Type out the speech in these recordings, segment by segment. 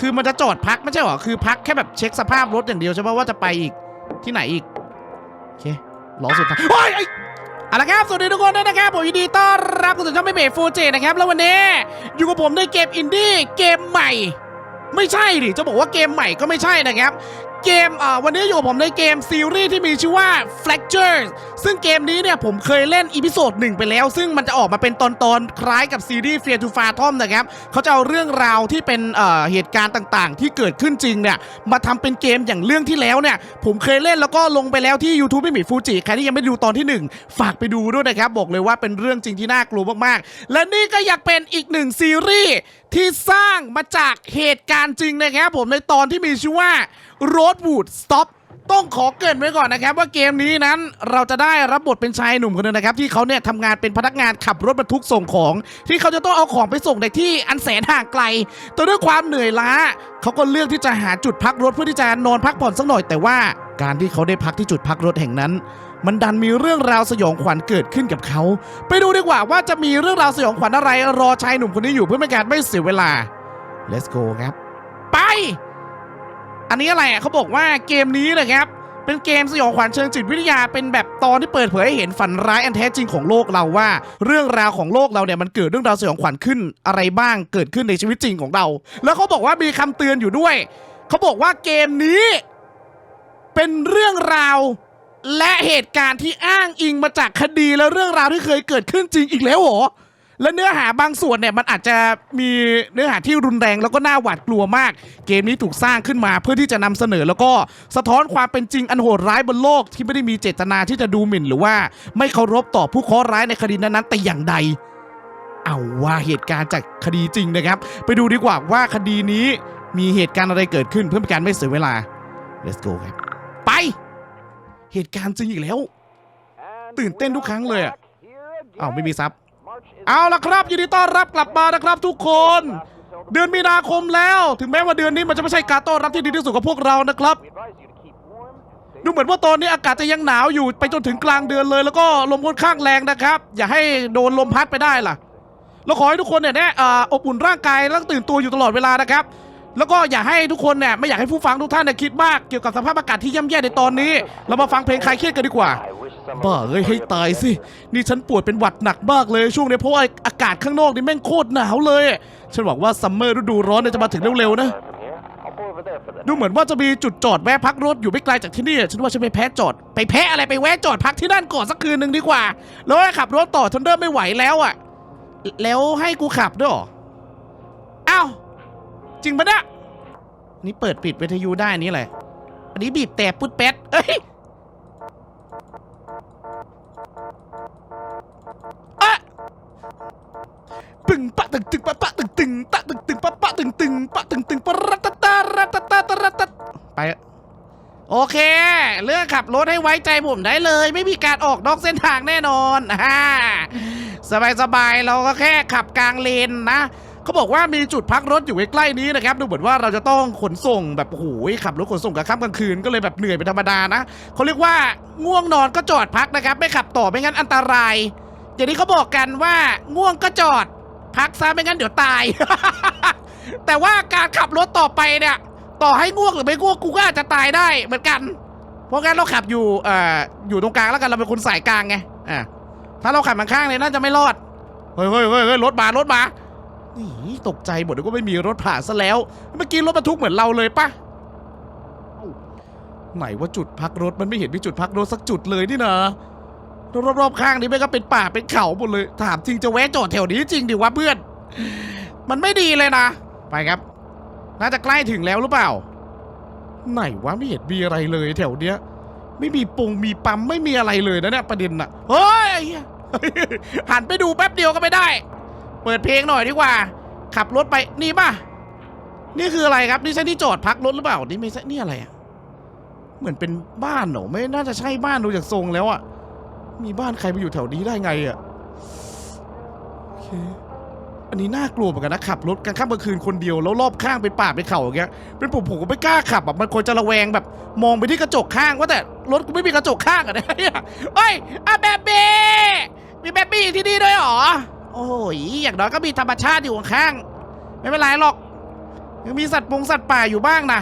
คือมันจะจอดพักไม่ใช่หรอ คือพักแค่แบบเช็คสภาพรถอย่างเดียวใช่ไหมว่าจะไปอีกที่ไหนอีก โอเคล้อสุดท้ายโอ้ยไอ้เอาละครับ สวัสดีทุกคนด้วยนะครับ ผมยินดีต้อนรับคุณสู่ช่องไม่เบรฟูเจนะครับ แล้ววันนี้ อยู่กับผมในเกมอินดี้เกมใหม่ ไม่ใช่ดิจะบอกว่าเกมใหม่ก็ไม่ใช่นะครับ เกมอ่าวันนี้อยู่กับผมในเกมซีรีส์ที่มีชื่อว่า Fractures ซึ่งเกมนี้เนี่ยผมเคยเล่นอีพิโซดหนึ่งไปแล้ว ซึ่งมันจะออกมาเป็นตอนๆ คล้ายกับซีรีส์ Fear to f a t o m นะครับเขาจะเอาเรื่องราวที่เป็นเอ่อเหตุการณ์ต่างๆ ที่เกิดขึ้นจริงเนี่ยมาทำเป็นเกมอย่างเรื่องที่แล้วเนี่ยผมเคยเล่นแล้วก็ลงไปแล้วที่ YouTube ไม่มีฟูจิใครที่ยังไม่ด้ดูตอนที่หนึ่งฝากไปดูด้วยนะครับบอกเลยว่าเป็นเรื่องจริงที่น่ากลัวมากๆ และนี่ก็อยากเป็นอีกหนึ่งซีรีส์ ที่สร้างมาจากเหตุการณ์จริงนะครับผมในตอนที่มีชื่อว่า Roadwood Stop ต้องขอเกินไว้ก่อนนะครับ ว่าเกมนี้นั้นเราจะได้รับบทเป็นชายหนุ่มคนหนึงนะครับ ที่เขาเนี่ยทำงานเป็นพนักงานขับรถบรรทุกส่งของ ที่เขาจะต้องเอาของไปส่งในที่อันแสนห่างไกลแต่ด้วยความเหนื่อยล้า เขาก็เลือกที่จะหาจุดพักรถเพื่อที่จะนอนพักผ่อนสักหน่อย แต่ว่าการที่เขาได้พักที่จุดพักรถแห่งนั้น มันดันมีเรื่องราวสยองขวัญเกิดขึ้นกับเขา ไปดูดีกว่าว่าจะมีเรื่องราวสยองขวัญอะไร รอชายหนุ่มคนนี้อยู่เพื่อไม่การไม่เสียเวลา let's go ครับ ไป อันนี้อะไรเขาบอกว่าเกมนี้นะครับ เป็นเกมสยองขวัญเชิงจิตวิทยา เป็นแบบตอนที่เปิดเผยให้เห็นฝันร้ายอันแท้จริงของโลกเราว่า เรื่องราวของโลกเราเนี่ยมันเกิดเรื่องราวสยองขวัญขึ้นอะไรบ้างเกิดขึ้นในชีวิตจริงของเรา แล้วเขาบอกว่ามีคำเตือนอยู่ด้วย เขาบอกว่าเกมนี้ เป็นเรื่องราว และเหตุการณ์ที่อ้างอิงมาจากคดีและเรื่องราวที่เคยเกิดขึ้นจริงอีกแล้วเหรอ และเนื้อหาบางส่วนเนี่ยมันอาจจะมีเนื้อหาที่รุนแรงแล้วก็น่าหวาดกลัวมาก เกมนี้ถูกสร้างขึ้นมาเพื่อที่จะนำเสนอ แล้วก็สะท้อนความเป็นจริงอันโหดร้ายบนโลกที่ไม่ได้มีเจตนาที่จะดูหมิ่นหรือว่าไม่เคารพต่อผู้เคราะห์ร้ายในคดีนั้นๆแต่อย่างใด เอาว่าเหตุการณ์จากคดีจริงนะครับ ไปดูดีกว่าว่าคดีนี้มีเหตุการณ์อะไรเกิดขึ้นเพื่อเป็นการไม่เสียเวลา let's go ครับไป เหตุการณ์จริงอีกแล้ว ตื่นเต้นทุกครั้งเลยอะอ้าวไม่มีซับเอาละครับยินดีต้อนรับกลับมานะครับทุกคน เดือนมีนาคมแล้ว ถึงแม้ว่าเดือนนี้มันจะไม่ใช่การต้อนรับที่ดีที่สุดกับพวกเรานะครับ ดูเหมือนว่าตอนนี้อากาศจะยังหนาวอยู่ไปจนถึงกลางเดือนเลย แล้วก็ลมค่อนข้างแรงนะครับ อย่าให้โดนลมพัดไปได้ล่ะเราขอให้ทุกคนเนี่ยแน่อ่าอบอุ่นร่างกายแล้วก็ตื่นตัวอยู่ตลอดเวลานะครับ แล้วก็อย่าให้ทุกคนเนี่ยไม่อยากให้ผู้ฟังทุกท่านเนี่ยคิดมากเกี่ยวกับสภาพอากาศที่ย่ำแย่ในตอนนี้ เรามาฟังเพลงคลายเครียดกันดีกว่า บ้าเอ้ยให้ตายสิ นี่ฉันป่วยเป็นหวัดหนักมากเลยช่วงนี้เพราะว่าอากาศข้างนอกนี่แม่งโคตรหนาวเลย ฉันหวังว่าซัมเมอร์ฤดูร้อนเนี่ยจะมาถึงเร็วๆนะ ดูเหมือนว่าจะมีจุดจอดแวะพักรถอยู่ไม่ไกลจากที่นี่ ฉันว่าฉันไปแพ้จอด ไปแพ้อะไรไปแวะจอดพักที่นั่นก่อนสักคืนหนึ่งดีกว่า แล้วให้ขับรถต่อทนเดิมไม่ไหวแล้วอะ แล้วให้กูขับด้วยเหรอ จริงปะเนี่ยนี่เปิดปิดวิทยุได้นี่แหละอันนี้บีบแต่ปุ๊ดแป๊ดเอ้ยอะตึงปะตึงตึงปะปะตึงตึงตะตึงตึงปะปะตึงตึงปะตึงตึงปะรัตตารัตตาตรัตไปโอเค เลือกขับรถให้ไว้ใจผมได้เลย ไม่มีการออกนอกเส้นทางแน่นอนฮ่าสบายๆเราก็แค่ขับกลางเลนนะ เขาบอกว่ามีจุดพักรถอยู่ใกล้ๆนี้นะครับดูเหมือนว่าเราจะต้องขนส่งแบบโอ้โหขับรถขนส่งกลางค่ำกลางคืนก็เลยแบบเหนื่อยเป็นธรรมดานะเขาเรียกว่าง่วงนอนก็จอดพักนะครับ ไม่ขับต่อไม่งั้นอันตราย อย่างนี้เขาบอกกันว่าง่วงก็จอด พักซะไม่งั้นเดี๋ยวตาย แต่ว่าการขับรถต่อไปเนี่ย ต่อให้ง่วงหรือไม่ง่วงกูก็อาจจะตายได้เหมือนกัน เพราะงั้นเราขับอยู่เอ่ออยู่ตรงกลางแล้วกันเราเป็นคนสายกลางไงอ่าถ้าเราขับมาข้างเนี่ยน่าจะไม่รอดเฮ้ยเฮ้ยเฮ้ยเฮ้ยรถมารถมา ตกใจหมดเลยก็ไม่มีรถผ่านซะแล้ว เมื่อกี้รถบรรทุกเหมือนเราเลยปะไหนว่าจุดพักรถมันไม่เห็นมีจุดพักรถสักจุดเลยนี่นะรอบๆข้างนี้ไม่ก็เป็นป่าเป็นเขาหมดเลย ถามจริงจะแวะจอดแถวนี้จริงดิวะเพื่อน มันไม่ดีเลยนะ ไปครับ น่าจะใกล้ถึงแล้วหรือเปล่า ไหนวะไม่เห็นมีอะไรเลยแถวเนี้ย ไม่มีปงมีปั๊มไม่มีอะไรเลยนะเนี่ยประเด็นน่ะเฮ้ยหันไปดูแป๊บเดียวก็ไม่ได้ เปิดเพลงหน่อยดีกว่า ขับรถไปนี่ป่ะ นี่คืออะไรครับ นี่ใช่ที่จอดพักรถหรือเปล่า นี่ไม่ใช่นี่อะไรอะเหมือนเป็นบ้านเหรอไม่น่าจะใช่บ้านดูจากทรงแล้วอะมีบ้านใครมาอยู่แถวนี้ได้ไงอะโอเคอันนี้น่ากลัวเหมือนกันนะขับรถกลางค่ำกลางคืนคนเดียวแล้วรอบข้างเป็นป่าเป็นเขาอย่างเงี้ยเป็นผมผมก็ไม่กล้าขับแบบมันควรจะระแวงแบบ มองไปที่กระจกข้างว่าแต่รถกูไม่มีกระจกข้างอะเนี่ยเอ้ยอะแบบบี้มีแบบบี้ที่นี่ด้วยเหรอ โอ้ยอย่างน้อยก็มีธรรมชาติอยู่ข้างๆไม่เป็นไรหรอก ยังมีสัตว์ปงสัตว์ป่าอยู่บ้างนะ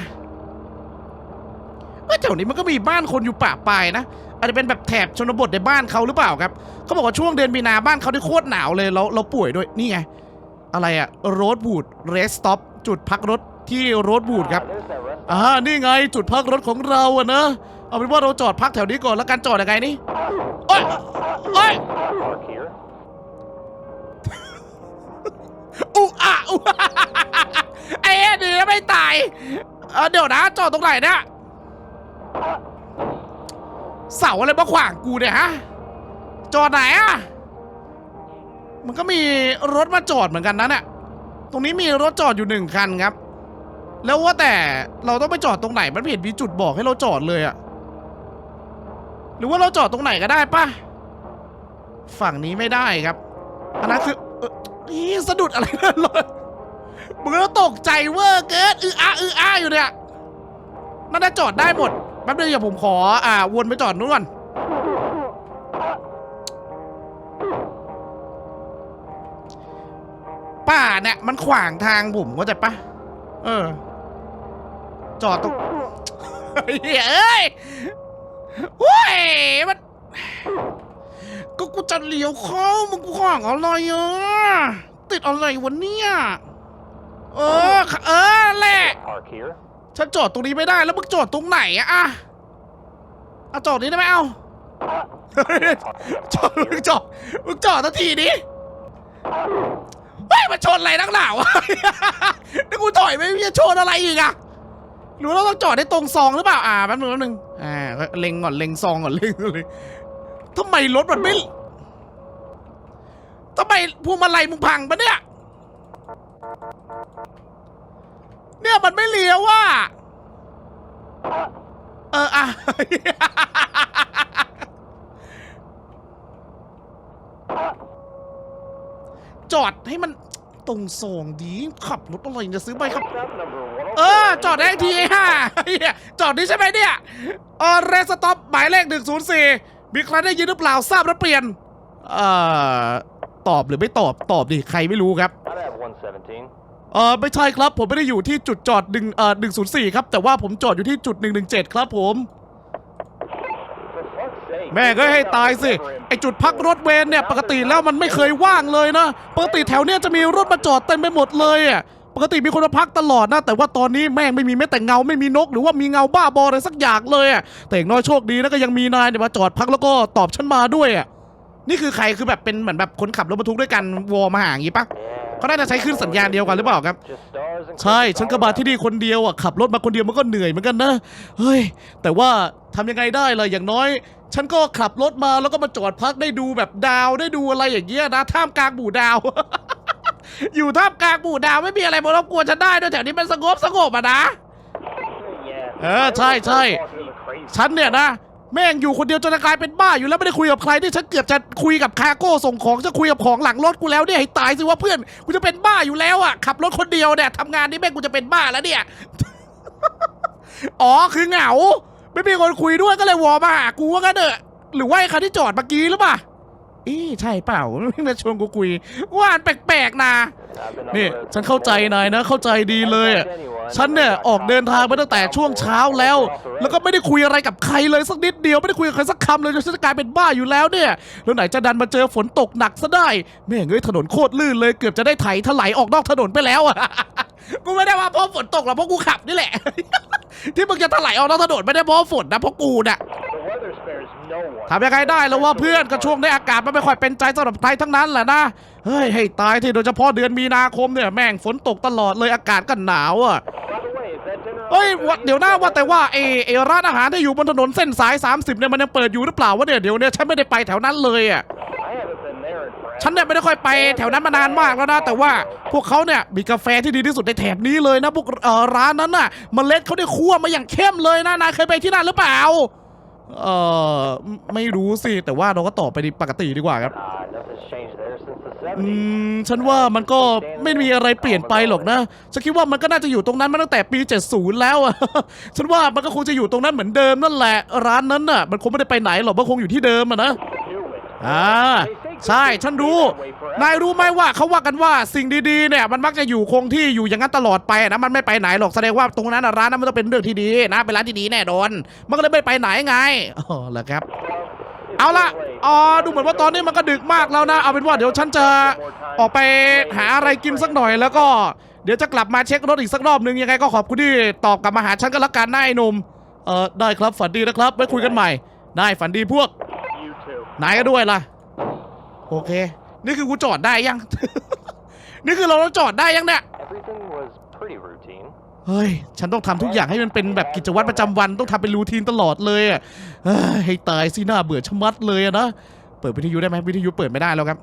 เอ้ยแถวนี้มันก็มีบ้านคนอยู่ป่าปลายนะอาจจะเป็นแบบแถบชนบทในบ้านเขาหรือเปล่าครับเขาบอกว่าช่วงเดือนมีนาบ้านเขาที่โคตรหนาวเลยเราเราป่วยด้วยนี่ไงอะไรอะโรดบูดเรสต็อปจุดพักรถที่โรดบูดครับอ่านี่ไงจุดพักรถของเราอะนะเอาเป็นว่าเราจอดพักแถวนี้ก่อนแล้วกันจอดยังไงนี่โอ้ยโอ้ย อุอะอุอะไอ้เอ็ดดีแล้วไม่ตายเออเดี๋ยวนะจอดตรงไหนเนี่ยเสาอะไรมาขวางกูเนี่ยฮะ จอดไหนอะ มันก็มีรถมาจอดเหมือนกันนะเนี่ยตรงนี้มีรถจอดอยู่หนึ่งคันครับ แล้วว่าแต่เราต้องไปจอดตรงไหนมันเห็นมีจุดบอกให้เราจอดเลยอะหรือว่าเราจอดตรงไหนก็ได้ปะฝั่งนี้ไม่ได้ครับอันนั้นคือ เอ่สะดุดอะไรนั่นเลยมึงก็ตกใจเวอร์เกินอืออาอืออาอยู่เนี่ยน่าจะจอดได้หมดแป๊บนึงอย่าผมขออ่าวนไปจอดนู้นก่อนป่าเนี่ยมันขวางทางผมเข้าใจปะเออ จอดตรงเฮ้ยเอ้ยโว้ยมัน ก็กูจะเลี้ยวเข้ามึงกูขวางอะไรอะติดอะไรวะเนี่ย เออเออแหละ Park here. ฉันจอดตรงนี้ไม่ได้แล้วมึงจอดตรงไหนอะอะเอาจอดนี้ได้ไหมเอา จอดมึงจอดมึงจอดทันทีดิเฮ้ยมาชนอะไรนักหนาวะ นี่กูถอยไม่มีจะชนอะไรอีกอะหรือว่าเราต้องจอดได้ตรงซองหรือเปล่า อ่าแป๊บนึงแป๊บนึงอ่าเล็งก่อนเล็งซองก่อนเล็งเลย ทำไมรถมันไม่ทำไมพวงมาลัยมึงพังปะเนี่ย เนี่ยมันไม่เลี้ยวว่ะเอออะ จอดให้มันตรงส่งดี ขับรถอะไรจะซื้อไปครับ เออ จอดได้ทีฮ่าเหี้ยจอดนี่ใช่ไหมเนี่ย ออเรสต็อปหมายเลขหนึ่งศูนย์สี่ มีใครได้ยินหรือเปล่าทราบแล้วเปลี่ยนเอ่อตอบหรือไม่ตอบตอบดิใครไม่รู้ครับ I'd have 117. เออไม่ใช่ครับ ผมไม่ได้อยู่ที่จุดจอดหนึ่งเอ่อหนึ่งศูนย์สี่ครับ แต่ว่าผมจอดอยู่ที่จุดหนึ่งหนึ่งเจ็ดครับผม For fuck's sake. แม่ก็ให้ตายสิ ไอจุดพักรถเวนเนี่ย ปกติแล้วมันไม่เคยว่างเลยนะ ปกติแถวเนี้ยจะมีรถมาจอดเต็มไปหมดเลยอะ ปกติมีคนมาพักตลอดนะ แต่ว่าตอนนี้แม่งไม่มีแม้แต่เงาไม่มีนก หรือว่ามีเงาบ้าบออะไรสักอย่างเลยอะแต่อย่างน้อยโชคดีนะก็ยังมีนายเนี่ยมาจอดพักแล้วก็ตอบฉันมาด้วยอะนี่คือใครคือแบบเป็นเหมือนแบบคนขับรถบรรทุกด้วยกันวอมาหาอย่างงี้ปะเขาน่าจะใช้คลื่นสัญญาณเดียวกันหรือเปล่าครับ ใช่ ฉันก็มาที่นี่คนเดียวอะขับรถมาคนเดียวมันก็เหนื่อยเหมือนกันนะเฮ้ย แต่ว่าทำยังไงได้ล่ะอย่างน้อย ฉันก็ขับรถมาแล้วก็มาจอดพักได้ดูแบบดาวได้ดูอะไรอย่างเงี้ยนะท่ามกลางหมู่ดาว อยู่ท่ามกลางหมู่ดาวไม่มีอะไรมารบกวนฉันได้ด้วยแถวนี้มันสงบสงบอะนะ Yeah. เออใช่ใช่ Talking to the crazy. ฉันเนี่ยนะ แม่งอยู่คนเดียวจนจะกลายเป็นบ้าอยู่แล้วไม่ได้คุยกับใครที่ฉันเกือบจะคุยกับคาร์โก้ส่งของจะคุยกับของหลังรถกูแล้วเนี่ยให้ตายสิว่าเพื่อนกูจะเป็นบ้าอยู่แล้วอะขับรถคนเดียวเนี่ยทำงานนี่แม่งกูจะเป็นบ้าแล้วเนี่ย อ๋อคือเหงา ไม่มีคนคุยด้วยก็เลยวอมาหากูว่ากันเถอะหรือว่าไอ้คันที่จอดเมื่อกี้หรือเปล่า เอ๊ะใช่เปล่าไม่มาชวนกูคุยว่าอันแปลกๆนะ I've been on นี่ the road ฉันเข้าใจนายนะ เข้าใจดีเลยอะฉันเนี่ยออกเดินทางมาตั้งแต่ช่วงเช้าแล้ว แล้วก็ไม่ได้คุยอะไรกับใครเลยสักนิดเดียวไม่ได้คุยกับใครสักคำเลยจนฉันจะกลายเป็นบ้าอยู่แล้วเนี่ยแล้วไหนจะดันมาเจอฝนตกหนักซะได้แม่งเอ้ยถนนโคตรลื่นเลยเกือบจะได้ไถถลายออกนอกถนนไปแล้วอะกูไม่ได้ว่าเพราะฝนตกหรอกเพราะกูขับนี่แหละ ที่มึงจะถลายออกนอกถนนไม่ได้เพราะฝนนะเพราะกูน่ะ The weather spares no one. ทำยังไงได้แล้วว่าเพื่อนก็ช่วงนี้อากาศมันไม่ค่อยเป็นใจสำหรับใครทั้งนั้นแหละนะเฮ้ยให้ตายที่โดยเฉพาะเดือนมีนาคมเนี่ยแม่งฝนตกตลอดเลยอากาศก็หนาวอะ By the way, is that dinner? เฮ้ย on วะเดี๋ยวนะว่าแต่ว่าเอเอร้านอาหารที่อยู่บนถนนเส้นสาย 30เนี่ยมันยังเปิดอยู่หรือเปล่าวะเนี่ยเดี๋ยวเนี่ยฉันไม่ได้ไปแถวนั้นเลยอะ I haven't been there in forever. ฉันเนี่ยไม่ได้ค่อยไปแถวนั้นมานานมากแล้วนะ แต่ว่าพวกเขาเนี่ยมีกาแฟที่ดีที่สุดในแถบนี้เลยนะพวกเอ่อร้านนั้นน่ะเมล็ดเขาได้คั่วมาอย่างเข้มเลยนะนายเคยไปที่นั่นหรือเปล่า เออไม่รู้สิ แต่ว่าเราก็ตอบไปดีปกติดีกว่าครับ Ah, nothing's changed there since the อื 70s. มฉันว่ามันก็ไม่มีอะไรเปลี่ยนไปหรอกนะ ฉันคิดว่ามันก็น่าจะอยู่ตรงนั้นมาตั้งแต่ปี 70 แล้วอะฉันว่ามันก็คงจะอยู่ตรงนั้นเหมือนเดิมนั่นแหละ ร้านนั้นน่ะ มันคงไม่ได้ไปไหนหรอก มันคงอยู่ที่เดิมอะนะ Knew it. อ่าใช่ฉันรู้ นายรู้ไหมว่าเขาว่ากันว่าสิ่งดีๆเนี่ยมันมักจะอยู่คงที่อยู่อย่างนั้นตลอดไปนะมันไม่ไปไหนหรอกแสดงว่าตรงนั้นน่ะร้านนั้นมันต้องเป็นเรื่องที่ดีนะเป็นร้านที่ดีแน่นอนมันก็เลยไม่ไปไหนไงอ๋อเหรอครับ เอาละอ๋อดูเหมือนว่าตอนนี้มันก็ดึกมากแล้วนะ เอาเป็นว่าเดี๋ยวฉันจะออกไปหาอะไรกินสักหน่อยแล้วก็เดี๋ยวจะกลับมาเช็ครถอีกสักรอบนึงยังไงก็ขอบคุณที่ตอบกลับมาหาฉันก็แล้วกันนะไอ้หนุ่มเออได้ครับฝันดีนะครับไว้คุยกันใหม่ได้ฝันดีพวก นายก็ด้วยล่ะ โอเค นี่คือกูจอดได้ยัง นี่คือเราต้องจอดได้ยังเนี่ย Everything was pretty routine. เฮ้ย ฉันต้องทำทุกอย่างให้มันเป็นแบบกิจวัตรประจำวันต้องทำเป็นรูทีนตลอดเลยอะเฮ้ยให้ตายสิหน้าเบื่อชะมัดเลยอะนะ เปิดวิทยุได้ไหมวิทยุเปิดไม่ได้แล้วครับ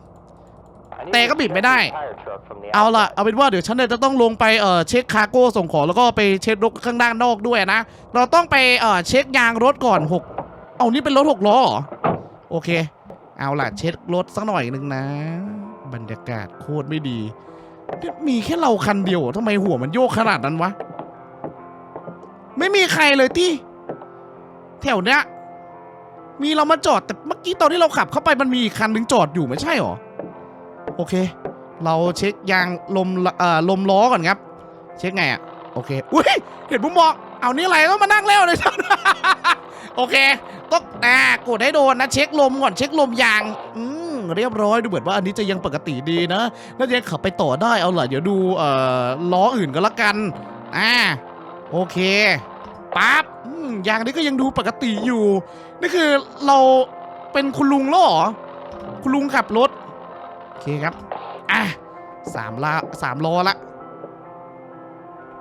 I need แต่ to ก็บิดไม่ได้ check the tire truck from the เอาละ outside. เอาเป็นว่าเดี๋ยวฉันเนี่ยจะต้องลงไปเอ่อเช็คคาร์โก้ส่งของแล้วก็ไปเช็ครถข้างด้านนอกด้วยนะ เราต้องไปเอ่อเช็คยางรถก่อนหกเอานี่เป็นรถหกล้อเหรอ โอเค เอาล่ะเช็ครถสักหน่อยหนึ่งนะ บรรยากาศโคตรไม่ดี มีแค่เราคันเดียวทำไมหัวมันโยกขนาดนั้นวะ ไม่มีใครเลยที่แถวเนี้ยมีเรามาจอดแต่เมื่อกี้ตอนที่เราขับเข้าไปมันมีอีกคันหนึ่งจอดอยู่ไม่ใช่หรอ โอเค เราเช็คยางลมเอ่อลมล้อก่อนครับ เช็คไงอะโอเคอุ้ยเห็นผมบอกเอานี่อะไรต้องมานั่งเร็วเลยโอเคต้องอ่า กดให้โดนนะเช็คลมก่อนเช็คลมยาง อืมเรียบร้อยดูเหมือนว่าอันนี้จะยังปกติดีนะน่าจะขับไปต่อได้เอาล่ะเดี๋ยวดูเอ่อล้ออื่นก็แล้วกันอ่าโอเคปั๊บยางนี้ก็ยังดูปกติอยู่ นี่คือเราเป็นคุณลุงแล้วหรอคุณลุงขับรถโอเคครับอะสามลาสามล้อละ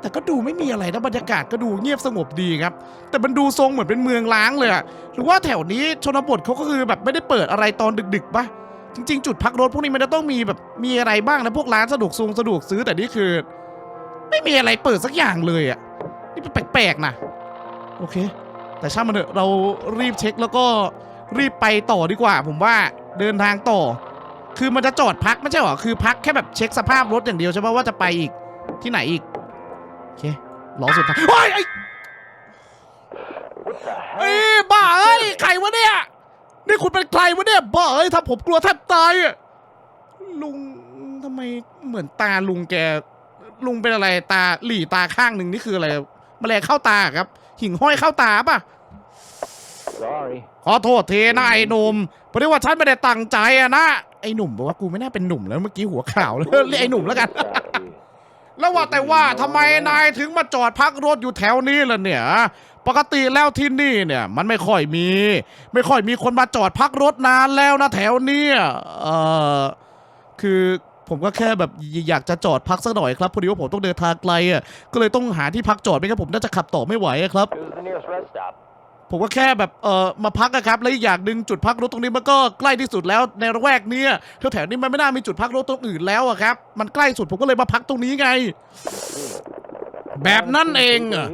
แต่ก็ดูไม่มีอะไรนะบรรยากาศก็ดูเงียบสงบดีครับ แต่มันดูทรงเหมือนเป็นเมืองล้างเลยหรือว่าแถวนี้ชนบทเขาก็คือแบบไม่ได้เปิดอะไรตอนดึกๆปะจริง ๆ จุดพักรถพวกนี้มันจะต้องมีแบบมีอะไรบ้างนะพวกร้านสะดวกซงสะดวกซื้อแต่นี่คือ ไม่มีอะไรเปิดสักอย่างเลยอะนี่เป็นแปลกๆนะโอเค แต่ช่างมันเถอะเรารีบเช็คแล้วก็รีบไปต่อดีกว่า ผมว่าเดินทางต่อ คือมันจะจอดพักไม่ใช่หรอคือพักแค่แบบเช็คสภาพรถอย่างเดียวใช่ไหมว่าจะไปอีกที่ไหนอีก เคล้อสุดท้ายโอ้ยไอ้ What the เอ้ hell? ยบ้าเอ้ยใครวะเนี่ย นี่คุณเป็นใครวะเนี่ยบ้าเอ้ยถ้าผมกลัวแทบตายอะลุงทำไมเหมือนตาลุงแก ลุงเป็นอะไรตาหลีตาข้างหนึ่งนี่คืออะไรแมลงเข้าตาครับ หิ่งห้อยเข้าตาป่ะ Sorry. ขอโทษทีนะไอ้หนุ่มเพราะว่าฉันไม่ได้ตั้งใจอะนะ ไอ้หนุ่มบอกว่ากูไม่น่าเป็นหนุ่มแล้วเมื่อกี้หัวขาวเลยเรียกไอ้หนุ่มแล้วกัน แล้วว่าแต่ว่าทำไมนายถึงมาจอดพักรถอยู่แถวนี้ล่ะเนี่ย ปกติแล้วที่นี่เนี่ยมันไม่ค่อยมี ไม่ค่อยมีคนมาจอดพักรถนานแล้วนะแถวเนี้ยเออคือผมก็แค่แบบอยากจะจอดพักสักหน่อยครับพอดีว่าผมต้องเดินทางไกลอะก็เลยต้องหาที่พักจอดไม่งั้นผมน่าจะขับต่อไม่ไหวอะครับ It was the nearest rest stop. ผมก็แค่แบบเออมาพักอะครับแล้วอีกอย่างหนึ่งจุดพักรถตรงนี้มันก็ใกล้ที่สุดแล้วในระแวกเนี้ยแถวๆนี้มันไม่น่ามีจุดพักรถตรงอื่นแล้วอะครับ มันใกล้สุดผมก็เลยมาพักตรงนี้ไง แบบนั้นเองอะ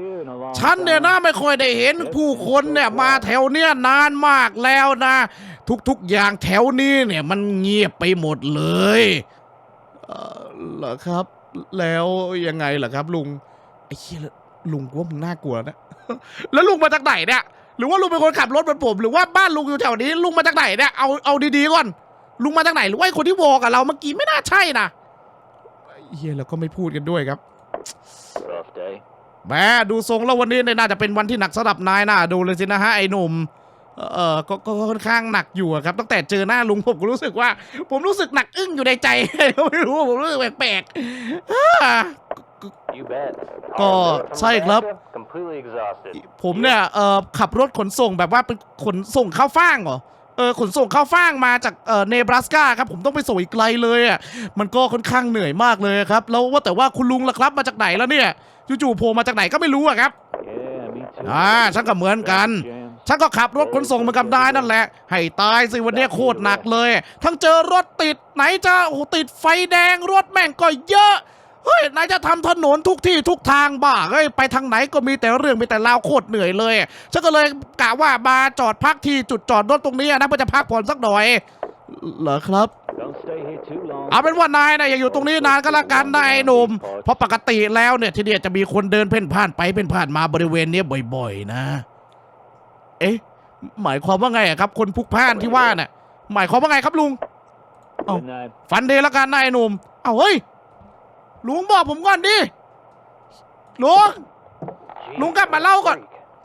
ฉันเนี่ยนะไม่ค่อยได้เห็นผู้คนเนี่ยมาแถวเนี้ยนานมากแล้วนะ ทุกๆอย่างแถวนี้เนี่ยมันเงียบไปหมดเลยเออเหรอครับ แล้วยังไงล่ะครับลุงไอ้เหี้ยแล้วลุงกูว่ามึงน่ากลัวนะแล้วลุงมาจากไหนเนี่ย หรือว่าลุงเป็นคนขับรถเหมือนผม หรือว่าบ้านลุงอยู่แถวนี้ลุงมาจากไหนเนี่ยเอาเอาดีๆก่อน ลุงมาจากไหนหรือว่าไอ้คนที่วอกับเราเมื่อกี้ไม่น่าใช่นะเฮียเราก็ไม่พูดกันด้วยครับ Rough day. แหมดูทรงแล้ววันนี้เนี่ยน่าจะเป็นวันที่หนักสำหรับนายน่าดูเลยสินะฮะไอ้หนุ่มเออก็ก็ก็ค่อนข้างหนักอยู่อะครับตั้งแต่เจอหน้าลุงผมก็รู้สึกว่า ผมรู้สึกหนักอึ้งอยู่ในใจ ไม่รู้ผมรู้สึกแปลกๆอ่า You bet. Có, All aboard from sai club. Atlanta, Completely exhausted. ผมเนี่ยเออขับรถขนส่งแบบว่าเป็นขนส่งข้าวฟ่างเหรอเออขนส่งข้าวฟ่างมาจากเออเนบราสกาครับผมต้องไปส่งอีกไกลเลยอะมันก็ค่อนข้างเหนื่อยมากเลยครับ แล้วว่าแต่ว่าคุณลุงล่ะครับมาจากไหนแล้วเนี่ยจู่ๆโผล่มาจากไหนก็ไม่รู้อะครับ Yeah, me too. อ่าฉันก็เหมือนกัน ฉันก็ขับรถขนส่งเหมือนกับนายนั่นแหละ ให้ตายสิวันนี้โคตรหนักเลย ทั้งเจอรถติดไหนจะโอ้โหติดไฟแดงรถแม่งก็เยอะ เฮ้ยนายจะทำถนนทุกที่ทุกทางบ้าเฮ้ยไปทางไหนก็มีแต่เรื่องมีแต่ราวโคตรเหนื่อยเลยฉันก็เลยกะว่ามาจอดพักที่จุดจอดรถตรงนี้นะเพื่อจะพักผ่อนสักหน่อยเหรอครับ Don't stay here too long. เอาเป็นว่านายนะอย่าอยู่ตรงนี้นานก็แล้วกันนะไอ้หนุ่มเพราะปกติแล้วเนี่ยที่เนี่ยจะมีคนเดินเพ่นพ่านไปเพ่นพ่านมาบริเวณเนี้ยบ่อยๆ นะ เอ๊ะ หมายความว่าไงอะครับ คนพลุกพล่านที่ว่าน่ะ หมายความว่าไงครับลุง Oh. Good night. ฟันเดย์แล้วกันนายหนุ่มเอาเฮ้ย ลุงบอกผมก่อนดิ ลุง ลุงกลับมาเล่าก่อน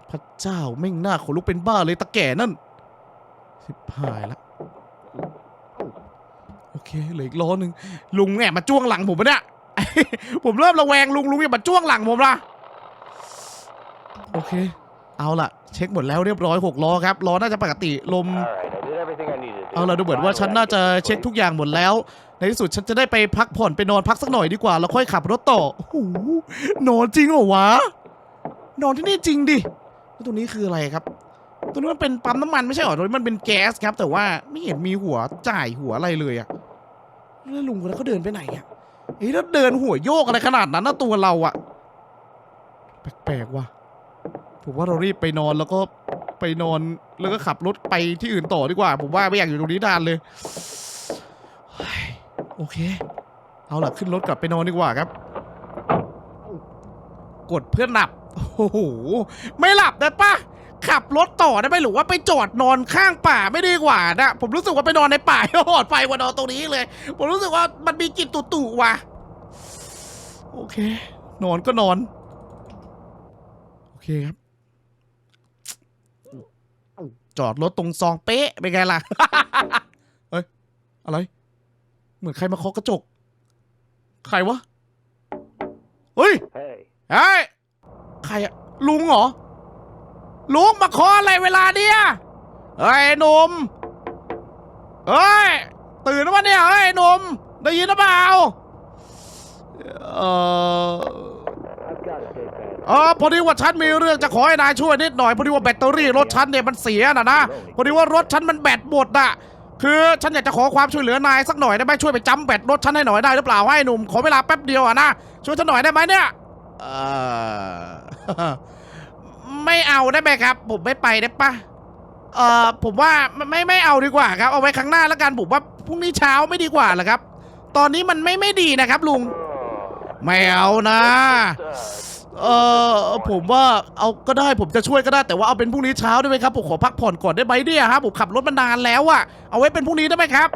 พระเจ้าไม่งหน้าขนลุกเป็นบ้าเลยตะแก่นั่นสิบหายละโอเคเหลืออีกล้อหนึ่งลุงแอบมาจ้วงหลังผมปะเนี่ย ผมเริ่มระแวงลุงลุงอย่ามาจ้วงหลังผมละโอเค เอาล่ะ เช็คหมดแล้วเรียบร้อยหกล้อครับล้อน่าจะปกติลม Alright, I did everything I needed to. เอาล่ะดูเหมือนว่าฉันน่าจะเช็คทุกอย่างหมดแล้ว ในที่สุดฉันจะได้ไปพักผ่อนไปนอนพักสักหน่อยดีกว่า แล้วค่อยขับรถต่อโอ้โหนอนจริงเหรอวะ นอนที่นี่จริงดิแล้วตรงนี้คืออะไรครับ ตรงนี้มันเป็นปั๊มน้ำมันไม่ใช่หรอตรงนี้มันเป็นแก๊สครับ แต่ว่าไม่เห็นมีหัวจ่ายหัวอะไรเลยอะแล้วลุงคนนั้นเขาเดินไปไหนอะเฮ้ยแล้วเดินหัวโยกอะไรขนาดนั้นนะตัวเราอะแปลกๆว่ะผมว่าเรารีบไปนอนแล้วก็ไปนอนแล้วก็ขับรถไปที่อื่นต่อดีกว่า ผมว่าไม่อยากอยู่ตรงนี้นานเลย โอเค เอาล่ะขึ้นรถกลับไปนอนดีกว่าครับ กดเพื่อหลับ โอ้โห ไม่หลับได้ปะขับรถต่อได้ไหมหรือว่าไปจอดนอนข้างป่าไม่ดีกว่านะผมรู้สึกว่าไปนอนในป่าหอดไฟกว่านอนตรงนี้เลย ผมรู้สึกว่ามันมีกลิ่นตุ่ๆว่ะ โอเค นอนก็นอน โอเคครับ จอดรถตรงซองเป๊ะเป็นไงล่ะ เฮ้ย อะไร มือนใครมาเคาะกระจก ใครวะ เฮ้ย Hey, เฮ้ย ใครอะลุงเหรอ ลุงมาเคออะไรเวลาเนี้ยเฮ้ยหนุ่มเฮ้ย ตื่นแล้ววะเนี่ยเฮ้ยหนุ่มได้ยินหรือเปล่าเออ I've got to stay back. เออพอดีว่าฉันมีเรื่องจะขอให้นายช่วยนิดหน่อยพอดีว่าแบตเตอรี่รถฉันเนี่ยมันเสียนะนะพอดีว่ารถฉันมันแบตหมดอะ คือฉันอยากจะขอความช่วยเหลือนายสักหน่อยได้ไหมช่วยไปจำแบตรถฉันให้หน่อยได้หรือเปล่าให้หนุ่มขอเวลาแป๊บเดียวอะนะช่วยฉันหน่อยได้ไหมเนี่ยเออไม่เอาได้ไหมครับ ผมไม่ไปได้ปะเออผมว่าไม่ไม่ไม่เอาดีกว่าครับ เอาไว้ครั้งหน้าแล้วกันผมว่าพรุ่งนี้เช้าไม่ดีกว่าเหรอครับ ตอนนี้มันไม่ไม่ดีนะครับ ลุง ไม่เอานะ เออผมว่าเอาก็ได้ผมจะช่วยก็ได้แต่ว่าเอาเป็นพรุ่งนี้เช้าได้ไหมครับผมขอพักผ่อนก่อนได้ไหมเนี่ยครับผมขับรถมานานแล้วอะเอาไว้เป็นพรุ่งนี้ได้ไหมครับ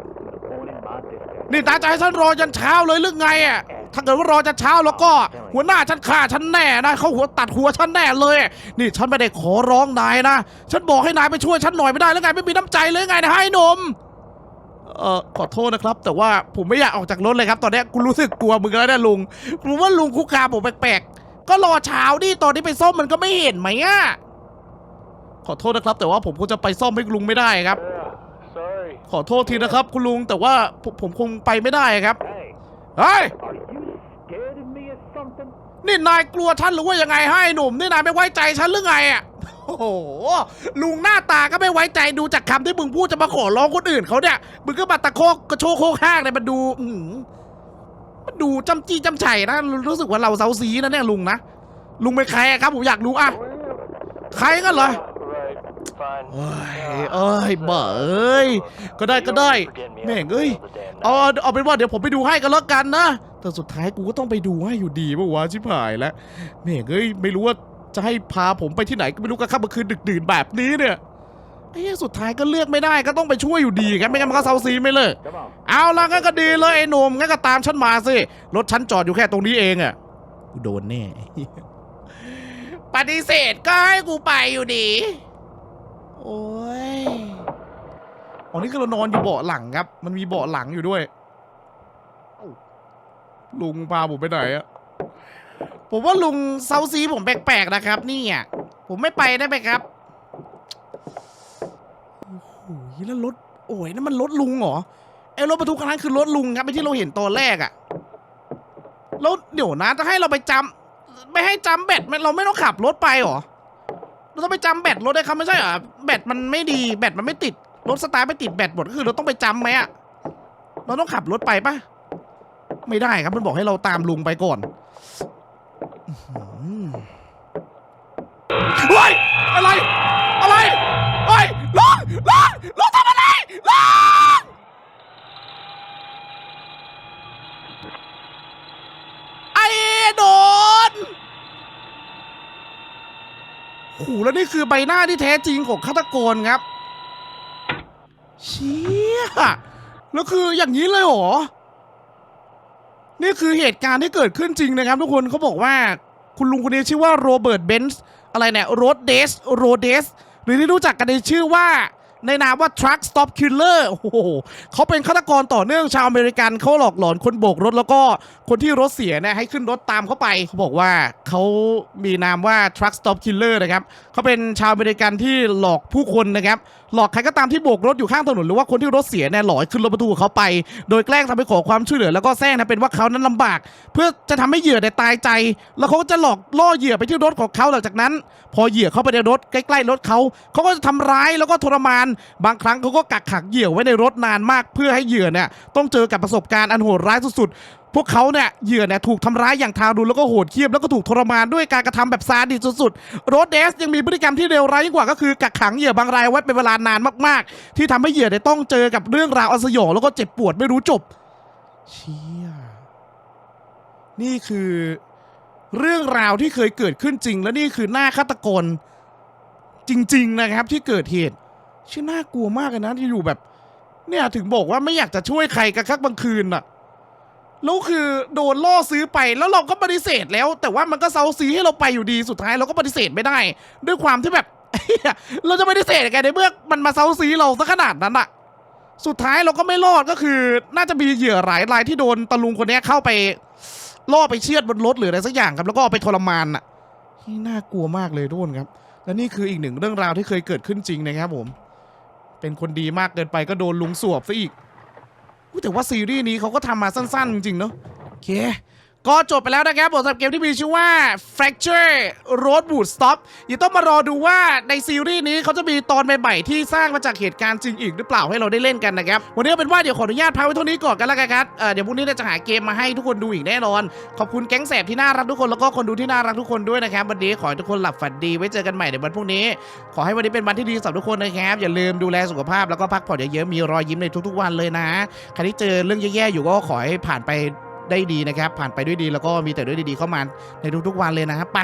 นี่ตาจะให้ฉันรอยันเช้าเลยหรือไงอะถ้าเกิดว่ารอจนเช้าแล้วก็ หัวหน้าฉันฆ่าฉันแน่นะเขาหัวตัดหัวฉันแน่เลย นี่ฉันไม่ได้ขอร้องนายนะฉันบอกให้นายไปช่วยฉันหน่อยไม่ได้แล้วไงไม่มีน้ำใจเลยไงนะให้หนม เออขอโทษนะครับ แต่ว่าผมไม่อยากออกจากรถเลยครับ ตอนเนี้ยกูรู้สึกกลัวมึงแล้วนะลุงกูว่าลุงคุกคามผมแปลก ก็รอเช้าดิตอนที่ไปซ่อมมันก็ไม่เห็นไหมอะขอโทษนะครับ แต่ว่าผมคงจะไปซ่อมให้ลุงไม่ได้ครับ Uh, sorry. ขอโทษทีนะครับ คุณลุงแต่ว่าผมผมคงไปไม่ได้ครับ Hey, เฮ้ย are you scared of me or something? นี่นายกลัวฉันหรือว่ายังไงให้หนุ่มนี่นายไม่ไว้ใจฉันหรือไงอะโอ้โหลุงหน้าตาก็ไม่ไว้ใจดูจากคำที่มึงพูดจะมาขอร้องคนอื่นเขาเนี่ยมึงก็มาตะโคกกระโชกโคกห้างเลยมันดูอือหือมัน ดูจำจี้จำไฉนะ รู้สึกว่าเราเซาซีนะเนี่ยลุงนะ ลุงเป็นใครครับผมอยากรู้อะ ใครกันเหรอเอ้ยเอ้ยบ้าเอ้ยก็ได้ก็ได้แม่งเอ้ยเอาเอาเป็นว่าเดี๋ยวผมไปดูให้กันแล้วกันนะ แต่สุดท้ายกูก็ต้องไปดูให้อยู่ดีปะวะชิบหายแล้วแม่งเอ้ยไม่รู้ว่าจะให้พาผมไปที่ไหนก็ไม่รู้กลางค่ำกลางคืนดึกดื่นแบบนี้เนี่ย ไอ้เหี้ยสุดท้ายก็เลือกไม่ได้ก็ต้องไปช่วยอยู่ดีครับไม่งั้นมันก็เซาซีไม่เลิกเอาละงั้นก็ดีเลยไอ้หนุ่มงั้นก็ตามฉันมาสิรถฉันจอดอยู่แค่ตรงนี้เองอะกูโดนแน่ ปฏิเสธก็ให้กูไปอยู่ดี โอ้ยอ๋อนี่คือเรานอนอยู่เบาะหลังครับ มันมีเบาะหลังอยู่ด้วย ลุงพาผมไปไหนอะผมว่าลุงเซาซีผมแปลกๆนะครับ นี่อะผมไม่ไปได้ไหมครับโอ้ โหแล้วรถโอ้ยนั่นมันรถลุงเหรอไอ้รถบรรทุกคันนั้นคือรถลุงครับไอ้ที่เราเห็นตอนแรกอะแล้วเดี๋ยวนะจะให้เราไปจำไม่ให้จำแบตเราไม่ต้องขับรถไปเหรอเราต้องไปจำแบตรถได้ครับไม่ใช่เหรอแบตมันไม่ดีแบตมันไม่ติดรถสตาร์ทไม่ติดแบตหมดก็คือเราต้องไปจำไหมอะเราต้องขับรถไปปะไม่ได้ครับมันบอกให้เราตามลุงไปก่อนอื้อหือเฮ้ยอะไรอะไร ลงลงลุงทำอะไรลงไอ้โดนโหแล้วนี่คือใบหน้าที่แท้จริงของฆาตกรครับ เชี่ยแล้วคืออย่างนี้เลยเหรอ นี่คือเหตุการณ์ที่เกิดขึ้นจริงนะครับ ทุกคนเขาบอกว่าคุณลุงคนนี้ชื่อว่าโรเบิร์ตเบนซ์อะไรเนี่ยโรดเดสโรเดส หรือที่รู้จักกันในชื่อว่า ในนามว่า Truck Stop Killer โอ้โหเขาเป็นฆาตกรต่อเนื่องชาวอเมริกันเขาหลอกหลอนคนโบกรถแล้วก็คนที่รถเสียเนี่ยให้ขึ้นรถตามเขาไป เขาบอกว่าเขามีนามว่า Truck Stop Killer นะครับเขาเป็นชาวอเมริกันที่หลอกผู้คนนะครับ หลอกใครก็ตามที่โบกรถอยู่ข้างถนนหรือว่าคนที่รถเสียเนี่ยหลอกขึ้นรถบรรทุกของเขาไป โดยแกล้งทำไปขอความช่วยเหลือแล้วก็แซงนะเป็นว่าเขานั้นลำบาก เพื่อจะทำให้เหยื่อเนี่ยตายใจ แล้วเขาก็จะหลอกล่อเหยื่อไปที่รถของเขาหลังจากนั้น พอเหยื่อเข้าไปในรถใกล้ๆรถเขาเขาก็จะทำร้ายแล้วก็ทรมาน บางครั้งเขาก็กักขังเหยื่อไว้ในรถนานมาก เพื่อให้เหยื่อเนี่ยต้องเจอกับประสบการณ์อันโหดร้ายสุดพวกเขาเนี่ยเหยื่อเนี่ยถูกทำร้ายอย่างทารุณแล้วก็โหดเหี้ยมแล้วก็ถูกทรมานด้วยการกระทำแบบซาดิสสุดๆโรดเดสยังมีพฤติกรรมที่เลวร้ายยิ่งกว่าก็คือกักขังเหยื่อบางรายไว้เป็นเวลานานมากๆ ที่ทำให้เหยื่อเนี่ยต้องเจอกับเรื่องราวอันสยองแล้วก็เจ็บปวดไม่รู้จบเชี่ยนี่คือ เรื่องราวที่เคยเกิดขึ้นจริง และนี่คือหน้าฆาตกรจริง ๆ นะครับ ที่เกิดเหตุชื่อน่ากลัวมากเลยนะที่อยู่แบบ เนี่ยถึงบอกว่าไม่อยากจะช่วยใครกระคักบางคืนน่ะ แล้วคือโดนล่อซื้อไปแล้วเราก็ปฏิเสธแล้ว แต่ว่ามันก็เซาซีให้เราไปอยู่ดีสุดท้ายเราก็ปฏิเสธไม่ได้ ด้วยความที่แบบ เราจะปฏิเสธยังไงในเมื่อมันมาเซาซีเราซะขนาดนั้นอะสุดท้ายเราก็ไม่รอดก็คือ น่าจะมีเหยื่อหลายรายที่โดนตะลุงคนนี้เข้าไปล่อไปเชือดบนรถหรืออะไรสักอย่างครับแล้วก็เอาไปทรมานอะที่น่ากลัวมากเลยทุกคนครับ และนี่คืออีกหนึ่งเรื่องราวที่เคยเกิดขึ้นจริงนะครับผม เป็นคนดีมากเกินไปก็โดนลุงสวบซะอีก แต่ว่าซีรีส์นี้เขาก็ทำมาสั้นๆ จริงๆเนาะโอเค ก็จบไปแล้วนะครับผมสำหรับเกมที่มีชื่อว่า Fracture Roadwood Stop ย่าต้องมารอดูว่าในซีรีส์นี้เขาจะมีตอนใหม่ๆที่สร้างมาจากเหตุการณ์จริงอีกหรือเปล่าให้เราได้เล่นกันนะครับ วันนี้เป็นว่าเดี๋ยวขออนุญาตพักไว้เท่านี้ก่อนกันแล้วกันครับเเดี๋ยวพรุ่งนี้จะหาเกมมาให้ทุกคนดูอีกแน่นอน ขอบคุณแก๊งแสบที่น่ารักทุกคนแล้วก็คนดูที่น่ารักทุกคนด้วยนะครับวันนี้ขอให้ทุกคนหลับฝันดีไว้เจอกันใหม่ในวันพรุ่งนี้ ขอให้วันนี้เป็นวันที่ดีสำหรับทุกคนนะครับอย่าลืมดูแลสุขภาพแล้วก็พักผ่อนเยอะๆมีรอยยิ้มในทุกๆวันเลยนะใครที่เจอเรื่องแย่ๆอยู่ก็ขอให้ผ่านไป ได้ดีนะครับ ผ่านไปด้วยดีแล้วก็มีแต่เรื่องดีๆเข้ามาในทุกๆวันเลยนะครับไป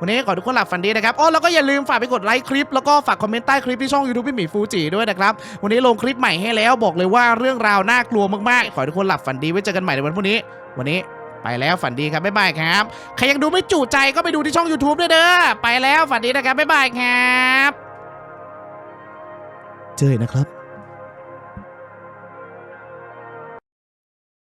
วันนี้ขอทุกคนหลับฝันดีนะครับ อ๋อ แล้วก็อย่าลืมฝากไปกดไลค์คลิป แล้วก็ฝากคอมเมนต์ใต้คลิปที่ช่อง YouTube พี่หมีฟูจิด้วยนะครับ วันนี้ลงคลิปใหม่ให้แล้วบอกเลยว่าเรื่องราวน่ากลัวมากๆ ขอทุกคนหลับฝันดีไว้เจอกันใหม่ในวันพรุ่งนี้ วันนี้ไปแล้วฝันดีครับบ๊ายบายครับ ใครยังดูไม่จุใจก็ไปดูที่ช่อง YouTube ด้วยเด้อ ไปแล้วฝันดีนะครับบ๊ายบายครับ เจอนะครับ